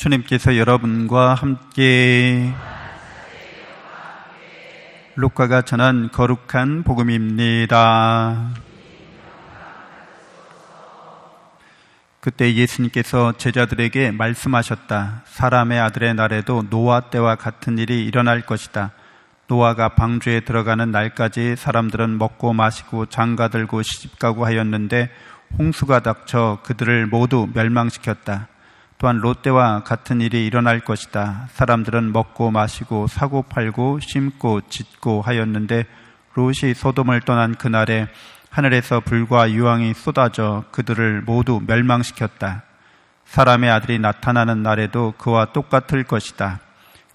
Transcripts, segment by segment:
주님께서 여러분과 함께 루카가 전한 거룩한 복음입니다. 그때 예수님께서 제자들에게 말씀하셨다. 사람의 아들의 날에도 노아 때와 같은 일이 일어날 것이다. 노아가 방주에 들어가는 날까지 사람들은 먹고 마시고 장가 들고 시집가고 하였는데 홍수가 닥쳐 그들을 모두 멸망시켰다. 또한 롯데와 같은 일이 일어날 것이다. 사람들은 먹고 마시고 사고 팔고 심고 짓고 하였는데 롯이 소돔을 떠난 그날에 하늘에서 불과 유황이 쏟아져 그들을 모두 멸망시켰다. 사람의 아들이 나타나는 날에도 그와 똑같을 것이다.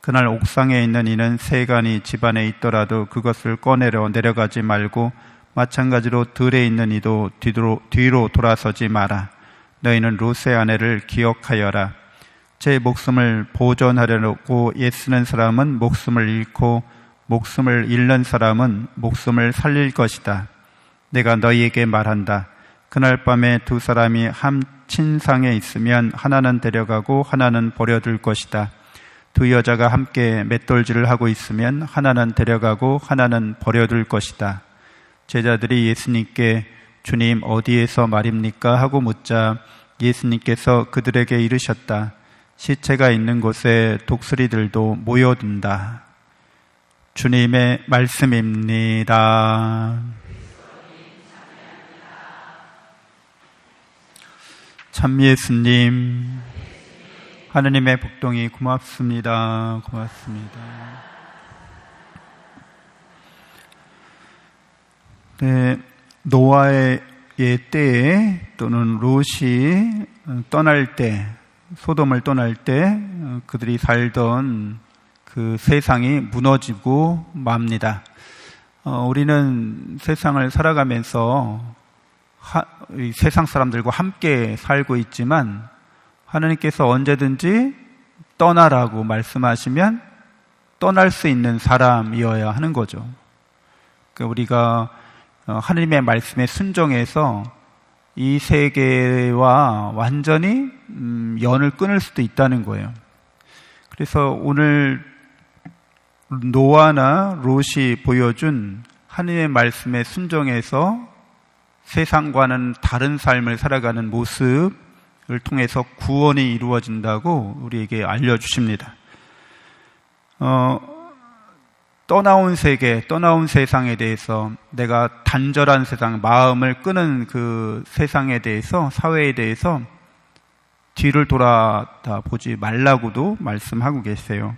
그날 옥상에 있는 이는 세간이 집안에 있더라도 그것을 꺼내려 내려가지 말고 마찬가지로 들에 있는 이도 뒤로, 뒤로 돌아서지 마라. 너희는 롯의 아내를 기억하여라. 제 목숨을 보존하려고 애쓰는 사람은 목숨을 잃고 목숨을 잃는 사람은 목숨을 살릴 것이다. 내가 너희에게 말한다. 그날 밤에 두 사람이 한 친상에 있으면 하나는 데려가고 하나는 버려둘 것이다. 두 여자가 함께 맷돌질을 하고 있으면 하나는 데려가고 하나는 버려둘 것이다. 제자들이 예수님께 주님 어디에서 말입니까? 하고 묻자 예수님께서 그들에게 이르셨다. 시체가 있는 곳에 독수리들도 모여든다. 주님의 말씀입니다. 참 예수님, 하느님의 복동이 고맙습니다. 고맙습니다. 네, 노아의 때에 또는 롯이 떠날 때, 소돔을 떠날 때 그들이 살던 그 세상이 무너지고 맙니다. 어, 우리는 세상을 살아가면서 하, 세상 사람들과 함께 살고 있지만 하나님께서 언제든지 떠나라고 말씀하시면 떠날 수 있는 사람이어야 하는 거죠. 그러니까 우리가 어, 하나님의 말씀에 순종해서 이 세계와 완전히 음, 연을 끊을 수도 있다는 거예요. 그래서 오늘 노아나 롯이 보여준 하나님의 말씀에 순종해서 세상과는 다른 삶을 살아가는 모습을 통해서 구원이 이루어진다고 우리에게 알려주십니다. 어, 떠나온 세계, 떠나온 세상에 대해서 내가 단절한 세상, 마음을 끄는 그 세상에 대해서, 사회에 대해서 뒤를 돌아다 보지 말라고도 말씀하고 계세요.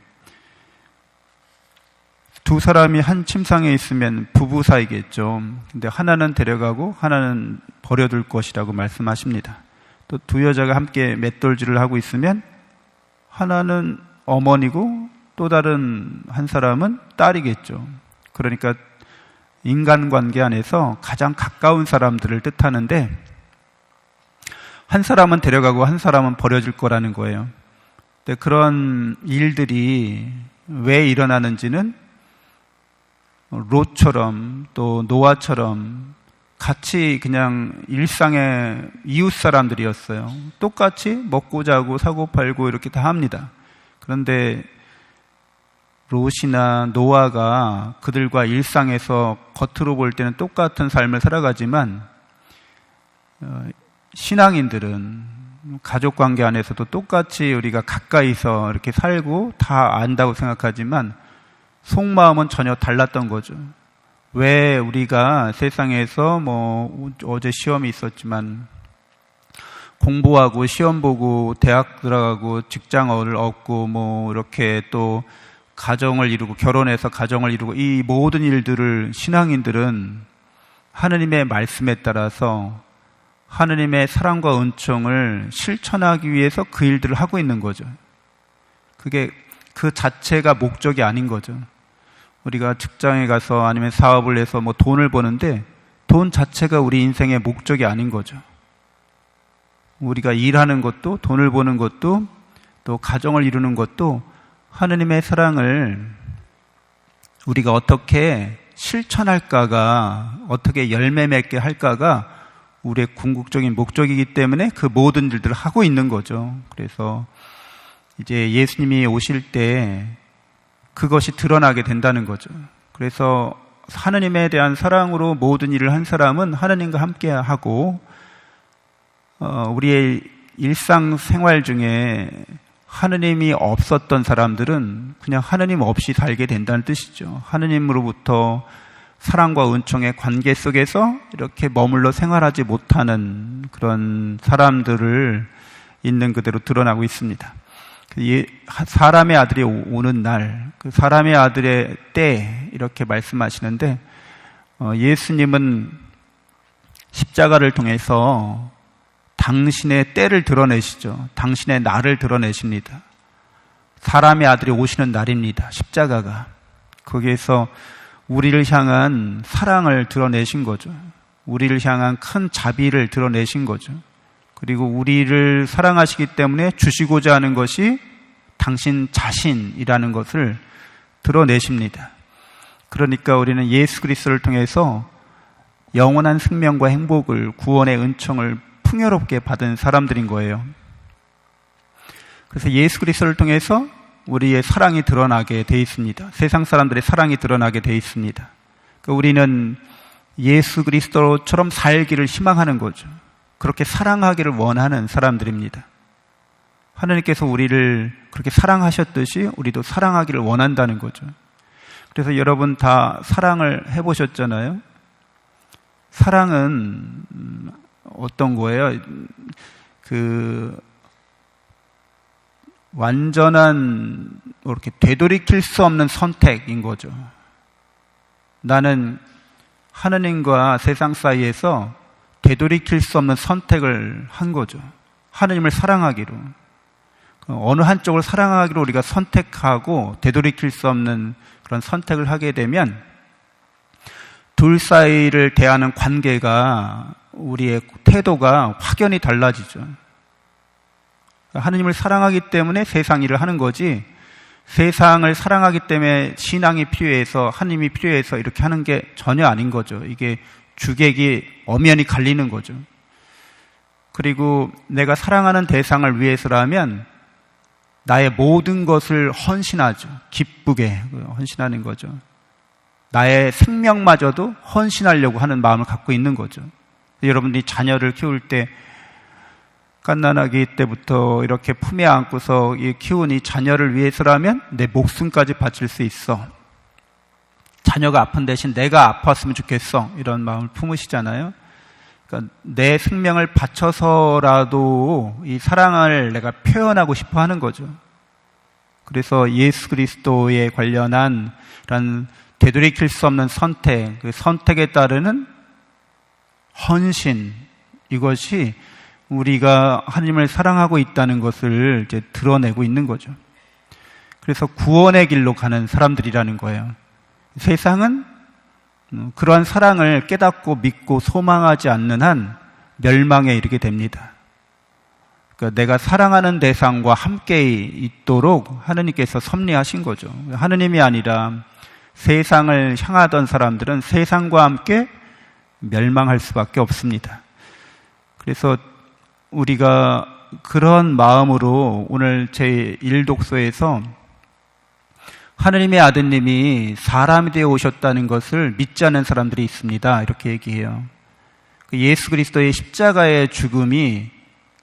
두 사람이 한 침상에 있으면 부부 사이겠죠. 근데 하나는 데려가고 하나는 버려둘 것이라고 말씀하십니다. 또 두 여자가 함께 맷돌질을 하고 있으면 하나는 어머니고 또 다른 한 사람은 딸이겠죠. 그러니까 인간관계 안에서 가장 가까운 사람들을 뜻하는데 한 사람은 데려가고 한 사람은 버려질 거라는 거예요. 근데 그런 일들이 왜 일어나는지는 롯처럼 또 노아처럼 같이 그냥 일상의 이웃 사람들이었어요. 똑같이 먹고 자고 사고 팔고 이렇게 다 합니다. 그런데 롯이나 노아가 그들과 일상에서 겉으로 볼 때는 똑같은 삶을 살아가지만 어, 신앙인들은 가족 관계 안에서도 똑같이 우리가 가까이서 이렇게 살고 다 안다고 생각하지만 속마음은 전혀 달랐던 거죠. 왜 우리가 세상에서 뭐 어제 시험이 있었지만 공부하고 시험 보고 대학 들어가고 직장을 얻고 뭐 이렇게 또 가정을 이루고 결혼해서 가정을 이루고 이 모든 일들을 신앙인들은 하느님의 말씀에 따라서 하느님의 사랑과 은총을 실천하기 위해서 그 일들을 하고 있는 거죠. 그게 그 자체가 목적이 아닌 거죠. 우리가 직장에 가서 아니면 사업을 해서 뭐 돈을 버는데 돈 자체가 우리 인생의 목적이 아닌 거죠. 우리가 일하는 것도 돈을 버는 것도 또 가정을 이루는 것도 하느님의 사랑을 우리가 어떻게 실천할까가 어떻게 열매 맺게 할까가 우리의 궁극적인 목적이기 때문에 그 모든 일들을 하고 있는 거죠. 그래서 이제 예수님이 오실 때 그것이 드러나게 된다는 거죠. 그래서 하느님에 대한 사랑으로 모든 일을 한 사람은 하느님과 함께 하고 어, 우리의 일상 생활 중에 하느님이 없었던 사람들은 그냥 하느님 없이 살게 된다는 뜻이죠. 하느님으로부터 사랑과 은총의 관계 속에서 이렇게 머물러 생활하지 못하는 그런 사람들을 있는 그대로 드러나고 있습니다. 그 사람의 아들이 오는 날, 그 사람의 아들의 때 이렇게 말씀하시는데 어, 예수님은 십자가를 통해서 당신의 때를 드러내시죠. 당신의 날을 드러내십니다. 사람의 아들이 오시는 날입니다. 십자가가. 거기에서 우리를 향한 사랑을 드러내신 거죠. 우리를 향한 큰 자비를 드러내신 거죠. 그리고 우리를 사랑하시기 때문에 주시고자 하는 것이 당신 자신이라는 것을 드러내십니다. 그러니까 우리는 예수 그리스도를 통해서 영원한 생명과 행복을 구원의 은총을 풍요롭게 받은 사람들인 거예요. 그래서 예수 그리스도를 통해서 우리의 사랑이 드러나게 돼 있습니다. 세상 사람들의 사랑이 드러나게 돼 있습니다. 그러니까 우리는 예수 그리스도처럼 살기를 희망하는 거죠. 그렇게 사랑하기를 원하는 사람들입니다. 하나님께서 우리를 그렇게 사랑하셨듯이 우리도 사랑하기를 원한다는 거죠. 그래서 여러분 다 사랑을 해보셨잖아요. 사랑은 어떤 거예요? 그 완전한 이렇게 되돌이킬 수 없는 선택인 거죠. 나는 하느님과 세상 사이에서 되돌이킬 수 없는 선택을 한 거죠. 하느님을 사랑하기로. 어느 한쪽을 사랑하기로 우리가 선택하고 되돌이킬 수 없는 그런 선택을 하게 되면 둘 사이를 대하는 관계가 우리의 태도가 확연히 달라지죠. 하느님을 사랑하기 때문에 세상 일을 하는 거지 세상을 사랑하기 때문에 신앙이 필요해서 하느님이 필요해서 이렇게 하는 게 전혀 아닌 거죠. 이게 주객이 엄연히 갈리는 거죠. 그리고 내가 사랑하는 대상을 위해서라면 나의 모든 것을 헌신하죠. 기쁘게 헌신하는 거죠. 나의 생명마저도 헌신하려고 하는 마음을 갖고 있는 거죠. 여러분들이 자녀를 키울 때 갓난아기 때부터 이렇게 품에 안고서 키운 이 자녀를 위해서라면 내 목숨까지 바칠 수 있어. 자녀가 아픈 대신 내가 아팠으면 좋겠어. 이런 마음을 품으시잖아요. 그러니까 내 생명을 바쳐서라도 이 사랑을 내가 표현하고 싶어 하는 거죠. 그래서 예수 그리스도에 관련한 이런 되돌이킬 수 없는 선택, 그 선택에 따르는 헌신, 이것이 우리가 하나님을 사랑하고 있다는 것을 이제 드러내고 있는 거죠. 그래서 구원의 길로 가는 사람들이라는 거예요. 세상은 그러한 사랑을 깨닫고 믿고 소망하지 않는 한 멸망에 이르게 됩니다. 그러니까 내가 사랑하는 대상과 함께 있도록 하느님께서 섭리하신 거죠. 하느님이 아니라 세상을 향하던 사람들은 세상과 함께 멸망할 수밖에 없습니다. 그래서 우리가 그런 마음으로 오늘 제 일독서에서 하느님의 아드님이 사람이 되어 오셨다는 것을 믿지 않는 사람들이 있습니다. 이렇게 얘기해요. 그 예수 그리스도의 십자가의 죽음이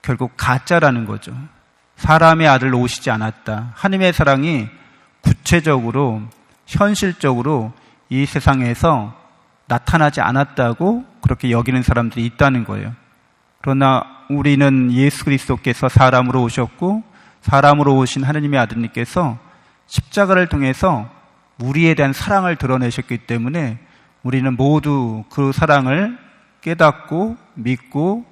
결국 가짜라는 거죠. 사람의 아들 오시지 않았다. 하나님의 사랑이 구체적으로, 현실적으로 이 세상에서 나타나지 않았다고 그렇게 여기는 사람들이 있다는 거예요. 그러나 우리는 예수 그리스도께서 사람으로 오셨고, 사람으로 오신 하느님의 아드님께서 십자가를 통해서 우리에 대한 사랑을 드러내셨기 때문에 우리는 모두 그 사랑을 깨닫고 믿고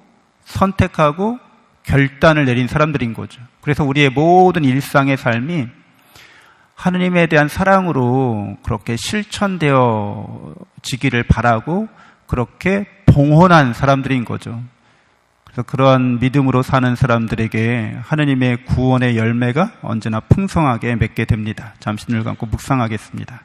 선택하고 결단을 내린 사람들인 거죠. 그래서 우리의 모든 일상의 삶이 하느님에 대한 사랑으로 그렇게 실천되어 지기를 바라고 그렇게 봉헌한 사람들인 거죠. 그래서 그러한 믿음으로 사는 사람들에게 하느님의 구원의 열매가 언제나 풍성하게 맺게 됩니다. 잠시 눈을 감고 묵상하겠습니다.